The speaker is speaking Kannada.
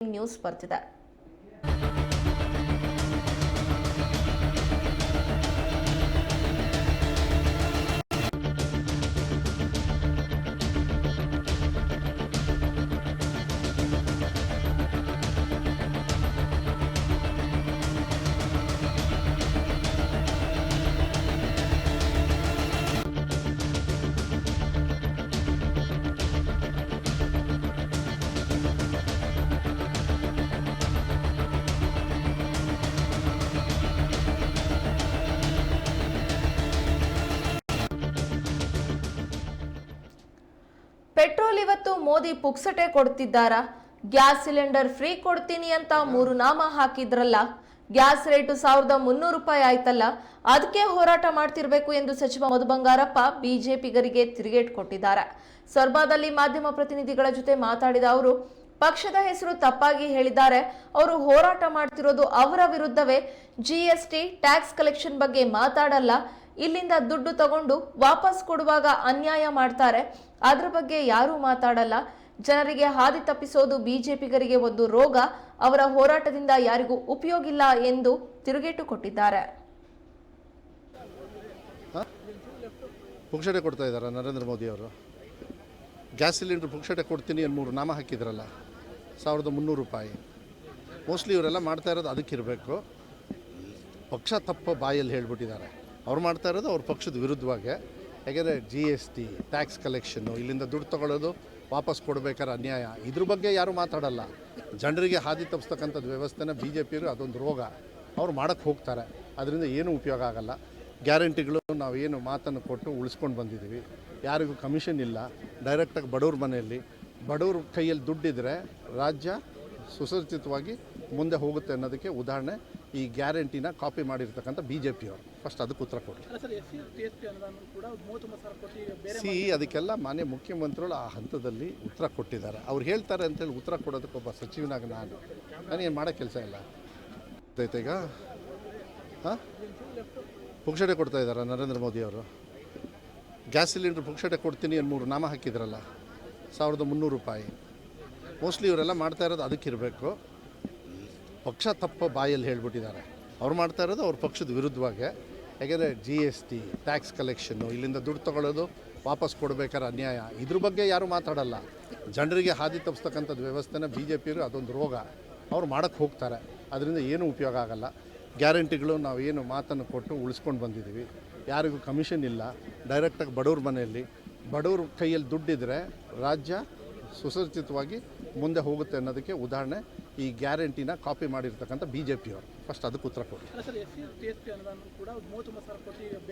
ನ್ಯೂಸ್ ಬರ್ತಿದೆ. ಪೆಟ್ರೋಲ್ ಇವತ್ತು ಮೋದಿ ಪುಕ್ಸಟೆ ಕೊಡ್ತಿದ್ದಾರಾ ಗ್ಯಾಸ್ ಸಿಲಿಂಡರ್ ಫ್ರೀ ಕೊಡ್ತೀನಿ ಅಂತ ಮೂರು ನಾಮ ಹಾಕಿದ್ರಲ್ಲ. ಗ್ಯಾಸ್ ರೇಟು ಸಾವಿರದ ಮುನ್ನೂರು ರೂಪಾಯಿ ಆಯ್ತಲ್ಲ. ಅದಕ್ಕೆ ಹೋರಾಟ ಮಾಡ್ತಿರ್ಬೇಕು ಎಂದು ಸಚಿವ ಮಧು ಬಂಗಾರಪ್ಪ ಬಿಜೆಪಿಗರಿಗೆ ತಿರುಗೇಟ್ ಕೊಟ್ಟಿದ್ದಾರೆ. ಸೊರ್ಬಾದಲ್ಲಿ ಮಾಧ್ಯಮ ಪ್ರತಿನಿಧಿಗಳ ಜೊತೆ ಮಾತಾಡಿದ ಅವರು, ಪಕ್ಷದ ಹೆಸರು ತಪ್ಪಾಗಿ ಹೇಳಿದ್ದಾರೆ. ಅವರು ಹೋರಾಟ ಮಾಡ್ತಿರೋದು ಅವರ ವಿರುದ್ಧವೇ. ಜಿಎಸ್ಟಿ, ಟ್ಯಾಕ್ಸ್ ಕಲೆಕ್ಷನ್ ಬಗ್ಗೆ ಮಾತಾಡಲ್ಲ. ಇಲ್ಲಿಂದ ದುಡ್ಡು ತಗೊಂಡು ವಾಪಸ್ ಕೊಡುವಾಗ ಅನ್ಯಾಯ ಮಾಡ್ತಾರೆ. ಅದ್ರ ಬಗ್ಗೆ ಯಾರೂ ಮಾತಾಡಲ್ಲ. ಜನರಿಗೆ ಹಾದಿ ತಪ್ಪಿಸೋದು ಬಿಜೆಪಿಗರಿಗೆ ಒಂದು ರೋಗ. ಅವರ ಹೋರಾಟದಿಂದ ಯಾರಿಗೂ ಉಪಯೋಗಿಲ್ಲ ಎಂದು ತಿರುಗೇಟು ಕೊಟ್ಟಿದ್ದಾರೆ ಪುಕ್ಷಟೆ ಕೊಡ್ತಾ ಇದ್ದಾರೆ ನರೇಂದ್ರ ಮೋದಿ ಅವರು? ಗ್ಯಾಸ್ ಸಿಲಿಂಡ್ರ್ ಪುಕ್ಷಟೆ ಕೊಡ್ತೀನಿ ಮೂರು ನಾಮ ಹಾಕಿದ್ರಲ್ಲ, ಸಾವಿರದ ಮುನ್ನೂರು ರೂಪಾಯಿ. ಮೋಸ್ಟ್ಲಿ ಇವರೆಲ್ಲ ಮಾಡ್ತಾ ಇರೋದು ಅದಕ್ಕಿರಬೇಕು. ಪಕ್ಷ ತಪ್ಪ ಬಾಯಲ್ಲಿ ಹೇಳ್ಬಿಟ್ಟಿದ್ದಾರೆ. ಅವ್ರು ಮಾಡ್ತಾ ಇರೋದು ಅವ್ರ ಪಕ್ಷದ ವಿರುದ್ಧವಾಗಿ. ಯಾಕೆಂದರೆ G S T tax collection ಇಲ್ಲಿಂದ ದುಡ್ಡು ತಗೊಳ್ಳೋದು, ವಾಪಸ್ ಕೊಡಬೇಕಾದ್ರೆ ಅನ್ಯಾಯ. ಇದ್ರ ಬಗ್ಗೆ ಯಾರೂ ಮಾತಾಡಲ್ಲ. ಜನರಿಗೆ ಹಾದಿ ತಪ್ಪಿಸ್ತಕ್ಕಂಥದ್ದು ವ್ಯವಸ್ಥೆನ ಬಿ ಜೆ ಪಿಯವರು ಅದೊಂದು ರೋಗ. ಅವ್ರು ಮಾಡೋಕ್ಕೆ ಹೋಗ್ತಾರೆ. ಅದರಿಂದ ಏನೂ ಉಪಯೋಗ ಆಗಲ್ಲ. ಗ್ಯಾರಂಟಿಗಳು ನಾವು ಏನು ಮಾತನ್ನು ಕೊಟ್ಟು ಉಳಿಸ್ಕೊಂಡು ಬಂದಿದ್ದೀವಿ. ಯಾರಿಗೂ ಕಮಿಷನ್ ಇಲ್ಲ. ಡೈರೆಕ್ಟಾಗಿ ಬಡವ್ರ ಮನೆಯಲ್ಲಿ. ಬಡವ್ರ ಕೈಯಲ್ಲಿ ದುಡ್ಡಿದ್ರೆ ರಾಜ್ಯ ಸುಸಜ್ಜಿತವಾಗಿ ಮುಂದೆ ಹೋಗುತ್ತೆ ಅನ್ನೋದಕ್ಕೆ ಉದಾಹರಣೆ ಈ ಗ್ಯಾರಂಟಿನ ಕಾಪಿ ಮಾಡಿರ್ತಕ್ಕಂಥ ಬಿ ಜೆ ಪಿಯವರು ಫಸ್ಟ್ ಅದಕ್ಕೆ ಉತ್ತರ ಕೊಡಿ ಸಿ ಅದಕ್ಕೆಲ್ಲ ಮಾನ್ಯ ಮುಖ್ಯಮಂತ್ರಿಗಳು ಆ ಹಂತದಲ್ಲಿ ಉತ್ತರ ಕೊಟ್ಟಿದ್ದಾರೆ. ಅವ್ರು ಹೇಳ್ತಾರೆ ಅಂತೇಳಿ ಉತ್ತರ ಕೊಡೋದಕ್ಕೆ ಒಬ್ಬ ಸಚಿವನಾಗ ನಾನು. ನಾನೇನು ಮಾಡೋ ಕೆಲಸ ಇಲ್ಲ. ಈಗ. ಹಾಂ? ಪುಕ್ಷಟೆ ಕೊಡ್ತಾ ಇದ್ದಾರೆ ನರೇಂದ್ರ ಮೋದಿ ಅವರು? ಗ್ಯಾಸ್ ಸಿಲಿಂಡ್ರ್ ಪುಕ್ಷಟೆ ಕೊಡ್ತೀನಿ ಏನು ಮೂರು ನಾಮ ಹಾಕಿದ್ರಲ್ಲ ಸಾವಿರದ ಮುನ್ನೂರು ರೂಪಾಯಿ. ಮೋಸ್ಟ್ಲಿ ಇವರೆಲ್ಲ ಮಾಡ್ತಾ ಇರೋದು ಅದಕ್ಕಿರಬೇಕು. ಪಕ್ಷ ತಪ್ಪ ಬಾಯಲ್ಲಿ ಹೇಳ್ಬಿಟ್ಟಿದ್ದಾರೆ. ಅವ್ರು ಮಾಡ್ತಾ ಇರೋದು ಅವ್ರ ಪಕ್ಷದ ವಿರುದ್ಧವಾಗಿ. ಯಾಕೆಂದರೆ G S T tax collection ಇಲ್ಲಿಂದ ದುಡ್ಡು ತಗೊಳ್ಳೋದು ವಾಪಸ್ ಕೊಡಬೇಕಾದ್ರೆ ಅನ್ಯಾಯ. ಇದ್ರ ಬಗ್ಗೆ ಯಾರೂ ಮಾತಾಡಲ್ಲ. ಜನರಿಗೆ ಹಾದಿ ತಪ್ಪಿಸ್ತಕ್ಕಂಥದ್ದು ವ್ಯವಸ್ಥೆನ ಬಿ ಜೆ ಪಿಯವರು ಅದೊಂದು ರೋಗ. ಅವ್ರು ಮಾಡೋಕ್ಕೆ ಹೋಗ್ತಾರೆ. ಅದರಿಂದ ಏನೂ ಉಪಯೋಗ ಆಗಲ್ಲ. ಗ್ಯಾರಂಟಿಗಳು ನಾವು ಏನು ಮಾತನ್ನು ಕೊಟ್ಟು ಉಳಿಸ್ಕೊಂಡು ಬಂದಿದ್ದೀವಿ. ಯಾರಿಗೂ ಕಮಿಷನ್ ಇಲ್ಲ. ಡೈರೆಕ್ಟಾಗಿ ಬಡವ್ರ ಮನೆಯಲ್ಲಿ. ಬಡವ್ರ ಕೈಯಲ್ಲಿ ದುಡ್ಡಿದ್ರೆ ರಾಜ್ಯ ಸುಸಜ್ಜಿತವಾಗಿ ಮುಂದೆ ಹೋಗುತ್ತೆ ಅನ್ನೋದಕ್ಕೆ ಉದಾಹರಣೆ ಈ ಗ್ಯಾರಂಟಿನ ಕಾಪಿ ಮಾಡಿರ್ತಕ್ಕಂಥ ಬಿ ಜೆ ಪಿಯವರು ಫಸ್ಟ್ ಅದಕ್ಕೆ ಉತ್ತರ ಕೊಡಿ.